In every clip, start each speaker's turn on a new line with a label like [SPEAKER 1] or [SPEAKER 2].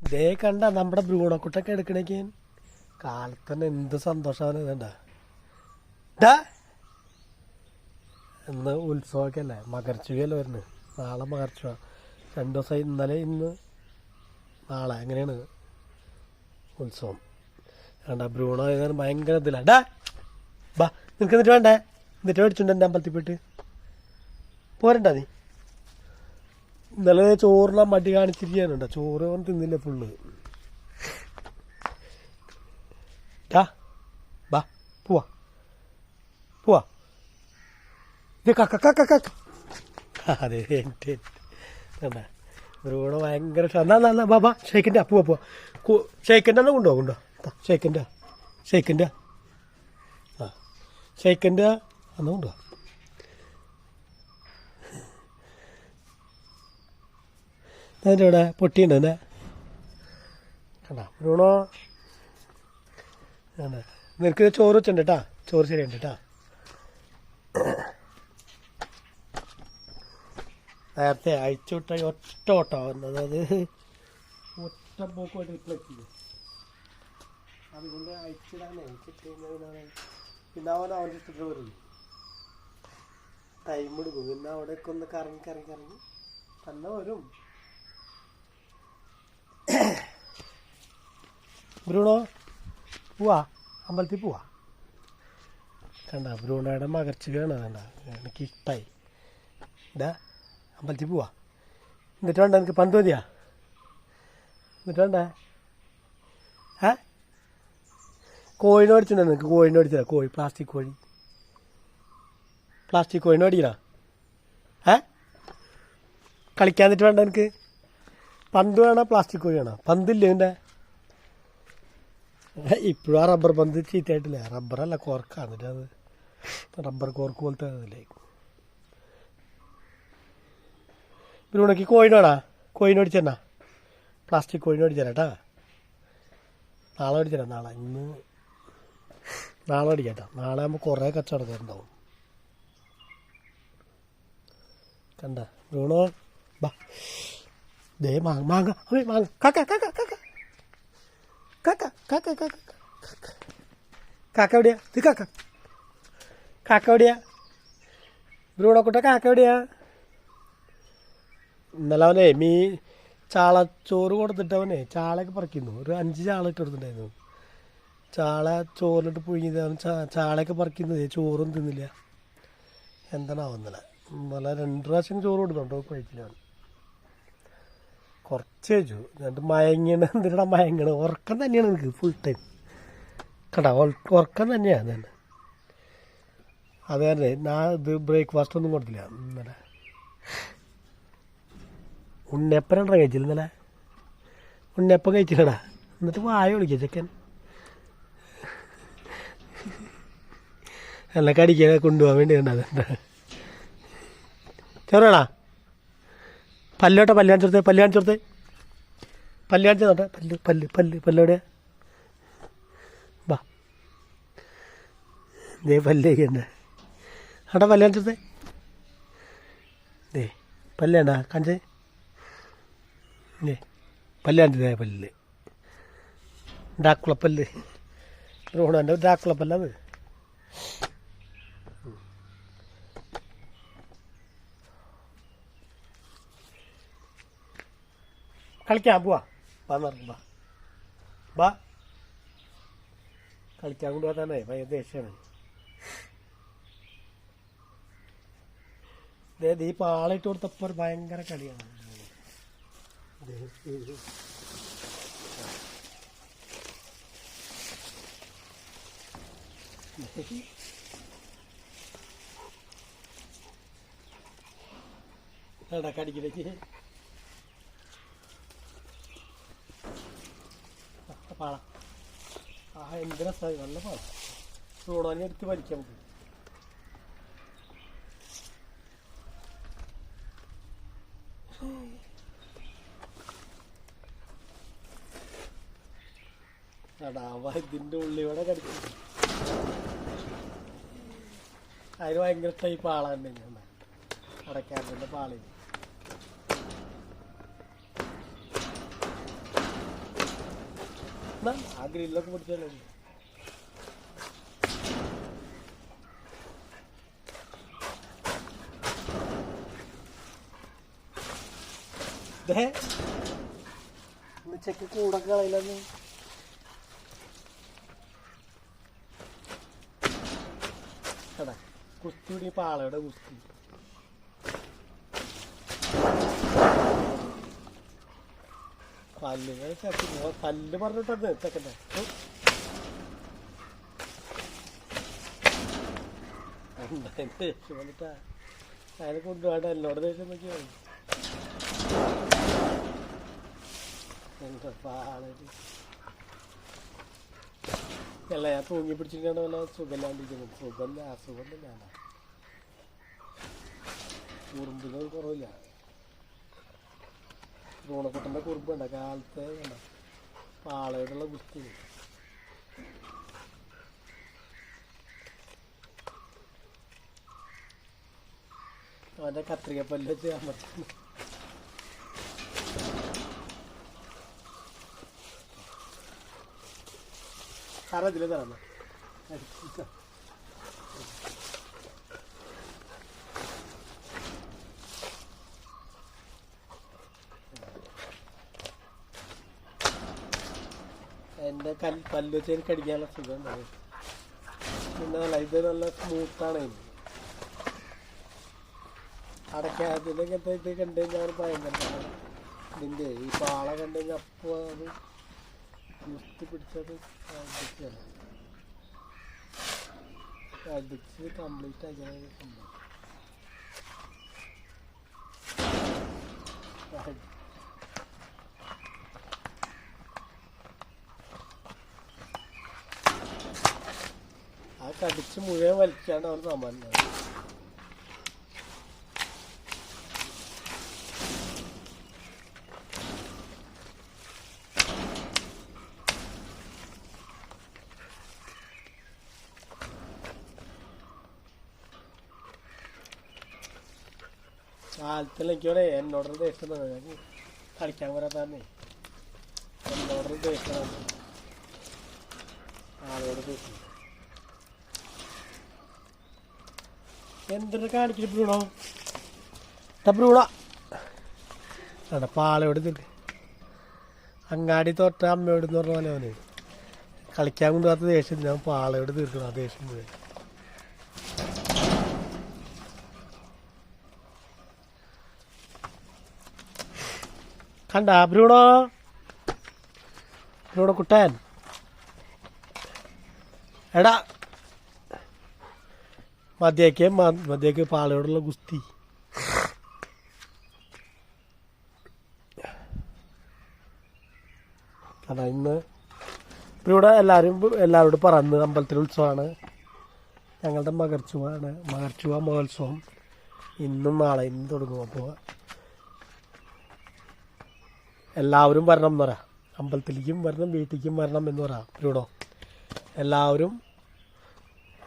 [SPEAKER 1] ദേ കണ്ട നമ്മുടെ ബ്രൂണക്കുട്ടൊക്കെ എടുക്കണേക്ക്. കാലത്തന്നെ എന്ത് സന്തോഷമാണ് ഡാ! ഇന്ന് ഉത്സവമൊക്കെ അല്ലേ മകർച്ചുകയല്ലേ വരുന്നത്. നാളെ മകർച്ച രണ്ട് ദിവസമായി ഇന്നലെ ഇന്ന് നാളെ അങ്ങനെയാണ് ഉത്സവം. വേണ്ട ഭ്രൂണ ഭയങ്കര ഇതില്ല ഡാ! ബാ നിനക്ക് എന്നിട്ട് വേണ്ടേ? എന്നിട്ട് മേടിച്ചിട്ടുണ്ട് എന്റെ അമ്പലത്തിൽ പോയിട്ട്. പോരണ്ട നീ? ഇന്നലെ ചോറിനാ മടി കാണിച്ചിരിക്കാനുണ്ട് ചോറ് അവൻ തിന്നില്ല ഫുള്ള് പോവാ. പോവാ. ഇത് കക്ക ബ്രൂണ ഭയങ്കര ഇഷ്ടം. എന്നാ എന്നാ, എന്നാ ബാ ബാ ഷേക്കിന്റെ പോവാ പോവാ. ഷേക്കിന്റെ എന്നാ കൊണ്ടുപോകും കൊണ്ടോ ഷേക്കിന്റെ ഷേക്കിന്റെ ആ ഷേക്കിന്റെ എന്നാ കൊണ്ടുപോവാ അതിന്റെ ഇവിടെ പൊട്ടിയുണ്ട് തന്നെ കണ്ട? ബ്രൂണോ? നിനക്ക് ചോറ് വെച്ചിട്ടുണ്ട് കേട്ടാ. ചോറ് ശരിയുണ്ട് കേട്ടാ. നേരത്തെ അയച്ചു വിട്ട ഒറ്റ ഓട്ടോ വന്നത്. അത് ഒറ്റ പോക്കുമായിട്ട് റിപ്ലൈ അതുകൊണ്ട് അയച്ചിടാനേ കഴിഞ്ഞാൽ പിന്നെ അവൻ അവന്റെ ഇഷ്ടത്തിന് വരും ടൈം എടുക്കും. പിന്നെ അവിടെയൊക്കെ ഒന്ന് കറങ്ങി കറങ്ങി കറങ്ങി. തന്നെ വരും. ബ്രൂണോ? പോവാ. അമ്പലത്തിൽ പോവാ. കണ്ട ബ്രൂണോയുടെ മകർച്ചയാണ് കണ്ട. എനിക്ക് ഇഷ്ടമായി ഇതാ അമ്പലത്തിൽ പോവാ. എന്നിട്ട് വേണ്ട എനിക്ക് പന്ത് മതിയാ? എന്നിട്ട് വേണ്ട? ഏ കോഴിനെ മേടിച്ചിട്ടുണ്ടോ നിനക്ക്? കോഴിനെ മേടിച്ചില്ല. കോഴി പ്ലാസ്റ്റിക് കോഴി. പ്ലാസ്റ്റിക് കോഴിനെ മേടിക്കണ? ഏ കളിക്കാൻ വേണ്ട എനിക്ക് പന്ത് വേണോ പ്ലാസ്റ്റിക് കോഴി വേണോ? പന്തില്ലേ എന്റെ ഇപ്പോഴും ആ റബ്ബർ പന്ത് ചീത്തയായിട്ടില്ല? റബ്ബറല്ല കോർക്കാണ് അത് റബ്ബർ കോർക്ക് പോലത്തെ അതില്ലേ പിന്നെ ഉണക്കി കോഴിനോടാ കോയിൻ പ്ലാസ്റ്റിക് മേടിച്ചേരാ നാളെ മേടിച്ചേരാ നാളെ. ഇന്ന് നാളെ അടിക്കാട്ടാ നാളെ ആകുമ്പോൾ കുറേ കച്ചവടക്കാരുണ്ടാവും. കണ്ട ബ്രൂണോ? ബാ. ദേ മാങ്ങ മാങ്ങ. മാങ്ങ. കാക്ക കാക്ക കാക്ക. കാക്ക കാക്ക കാക്ക കാക്ക എവിടെയാ? ഇത് കാക്ക. കാക്ക എവിടെയാ? ബ്രൂണക്കുട്ട കാക്ക എവിടെയാ? ഇന്നലെ അവനെ മീ ചാളച്ചോറ് കൊടുത്തിട്ട് അവനെ ചാളയൊക്കെ പറിക്കുന്നു. ഒരു അഞ്ച് ചാള ഇട്ട് കൊടുത്തിട്ടുണ്ടായിരുന്നു ചാള ചോറിലിട്ട് പുഴുങ്ങിയത് അവൻ ചാളയൊക്കെ പറിക്കുന്നത് ചോറും തിന്നില്ല. എന്താണാവുന്നില്ല ഇന്നലെ? രണ്ട് പ്രാവശ്യം ചോറ് കൊടുക്കുന്നുണ്ടോ കഴിച്ചില്ല അവൻ. കുറച്ച് കഴിച്ചു എന്നിട്ട് മയങ്ങണ എന്തിനാ മയങ്ങണ? ഉറക്കം തന്നെയാണ് എനിക്ക് ഫുൾ ടൈം കടാ ഉറക്കം തന്നെയാണ് തന്നെ. അത് തന്നെ. ഞാൻ ഇത് ബ്രേക്ക്ഫാസ്റ്റ് ഒന്നും കൊടുത്തില്ല. ഇന്നലെ. ഉണ്ണിയപ്പനാണ് കഴിച്ചില്ല ഇന്നലെ. ഉണ്ണിയപ്പം കഴിച്ചില്ലടാ. എന്നിട്ട് വായ വിളിക്കുക ചെക്കൻ. എന്നെ കടിക്കാൻ കൊണ്ടുപോകാൻ വേണ്ടി കണ്ടത്. ചെറുതാടാ. പല്ലോട്ടെ പല്ല് കാണിച്ചോർത്തേ പല്ല് കാണിച്ചോർത്തേ പല്ല് കാണിച്ചു നോട്ടെ പല്ല് പല്ല് പല്ല് പല്ലോടെ വാ. ദേ പല്ല് കഴിക്കണ്ടേ ആട്ടാ പല്ല് കാണിച്ചോർത്തേ ദേ പല്ല് വേണ്ട കാണിച്ചേ. ദേ പല്ല്. ഡാക്കുളപ്പല്ല് ഡാക്കുള ഡാക്കുളപ്പല്ലത് കളിക്കാൻ പോവാ. വാ പറഞ്ഞു വാ. വാ. കളിക്കാൻ കൊണ്ടുപോകാൻ ഭയ ദേഷ്യമാണ് ദേ ഈ പാളിട്ട് കൊടുത്തപ്പോൾ ഭയങ്കര കളിയാണ്. കടിക്കിലേക്ക് പാള ആ എന്ത് രസമായി നല്ല പാള ചൂടാനി എടുത്ത് വലിക്കാൻ നമുക്ക് ഉള്ളിവിടെ അതിന് ഭയങ്കര ടൈപ്പ് ആളാണ് തന്നെ. അടയ്ക്കാറിന്റെ പാളി ആ ഗ്രില്ലൊക്കെ പിടിച്ചാലോ ദേ, ഇന്ന് ചെക്ക് കൂടൊക്കെ കളയില്ലെന്ന് കുസ്തി പിടി പാളയുടെ കുസ്തി പല്ല്. ചക്കി പല്ല് പറഞ്ഞിട്ടത് ചെക്കന്റെ. എന്തായാലും ദേഷ്യം വന്നിട്ടാ. എന്നോട് ദേഷ്യം നോക്കിയാണ് അല്ല ഞാൻ തൂങ്ങി പിടിച്ചിട്ടാണ് വല്ല സുഖമില്ലാണ്ടിരിക്കുന്നത് സുഖമില്ല അസുഖമില്ല കുറുമ്പിന് കുറവില്ല. ൂണക്കുട്ടന്റെ കണ്ട കാലത്തെ കണ്ട? പാളയോടുള്ള കുസ്തി അവന്റെ കത്രിക പല്ല് വെച്ച് അമർത്തുന്നു. സാറേ ഇതിൽ തരണം എന്റെ കല്ല് പല്ല് വെച്ച് എനിക്ക് അടിക്കാനുള്ള സുഖം ഉണ്ടാവും പിന്നെ നല്ല ഇത് നല്ല സ്മൂത്താണ്. അടയ്ക്കാതിനൊക്കെ ഇത് കണ്ടു കഴിഞ്ഞാൽ ഭയങ്കര ഇതിന്റെ ഈ പാള കണ്ടു കഴിഞ്ഞാൽ അപ്പോൾ അത് കുസ്തി പിടിച്ചത് അടിച്ചാണ് അടിച്ച് കംപ്ലീറ്റ് ആക്കിയാണ് സംഭവം. കടിച്ച് മുഴുവൻ വലിക്കാണ്ട് അവർ സമാനം കാലത്തിലേക്കോടെ എന്നോടൊരു ദേഷ്യം തന്നെ കളിക്കാൻ വരാത്തന്നെ എന്നോടൊരു ദേഷ്യം ആളോട് ദേഷ്യം എന്തിനു കാണിക്കുന്നു ബ്രൂണോ ബ്രൂണോ എടാ അങ്ങാടി തൊട്ട അമ്മയോട് എന്ന് പറഞ്ഞ പോലെ അവന്. കളിക്കാൻ കൊണ്ടുപോകാത്ത ദേഷ്യം ഞാൻ പാളയോട് തീർക്കണം. ആ ദേഷ്യം മുഴുവൻ. കണ്ട? ബ്രൂണോ ബ്രൂണോ കുട്ടൻ. എടാ. മതിയാക്കിയ മതിയാക്കിയ പാളയോടുള്ള ഗുസ്തി. അതാ ഇന്ന് ഇപ്പം ഇവിടെ എല്ലാവരും എല്ലാവരോടും പറന്ന് അമ്പലത്തിലെ ഉത്സവമാണ് ഞങ്ങളുടെ മകർച്ചുവാണ് മകർച്ചുവ മഹോത്സവം. ഇന്നും നാളെ നാളെയും തുടങ്ങും അപ്പോൾ എല്ലാവരും വരണം എന്ന് പറയാം അമ്പലത്തിലേക്കും വരണം വീട്ടിലേക്കും വരണം എന്ന് പറയാം ഇവിടെ? എല്ലാവരും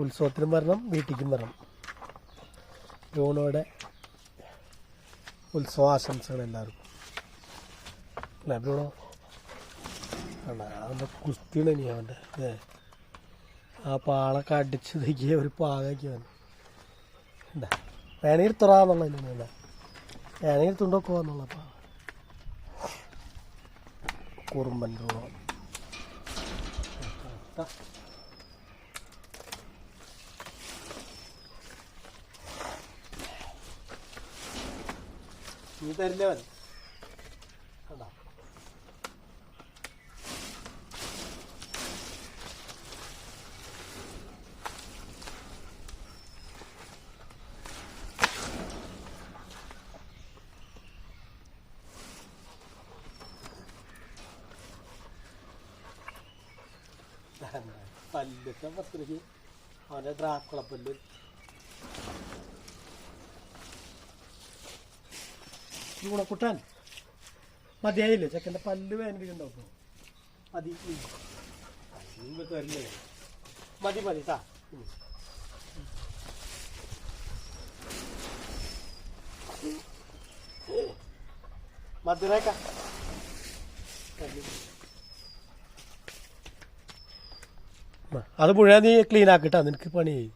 [SPEAKER 1] ഉത്സവത്തിനും വരണം വീട്ടിലേക്കും വരണം. യൂണോയുടെ ഉത്സവ ആശംസകൾ എല്ലാവർക്കും. അല്ലേ അവന്റെ കുസ്തിയാണ് ഇനി അവന്റെ ഏ ആ പാളൊക്കെ അടിച്ച് തയ്ക്കിയ ഒരു പാകാക്കി അവൻ. എന്താ? വേണമെങ്കിൽ തുറാന്നുള്ള വേണ്ട വേണമെങ്കിൽ തുണ്ടൊക്കെ വന്നുള്ള പാ. കുറുമ്പൻ നീ തരില്ലേ മതി. കണ്ടോ? പല്ലൊക്കെ പത്രയ്ക്ക് അവന്റെ ഡ്രാക്കുള ഗുണക്കുട്ടാൻ മതിയായില്ലേ? ചെക്കന്റെ പല്ല് വേദനിക്കുന്നുണ്ടാവും മതി. മതി മതി താ. മധുരക്ക. അത് മുഴുവൻ നീ ക്ലീൻ ആക്കിട്ടാ നിനക്ക് പണിയായി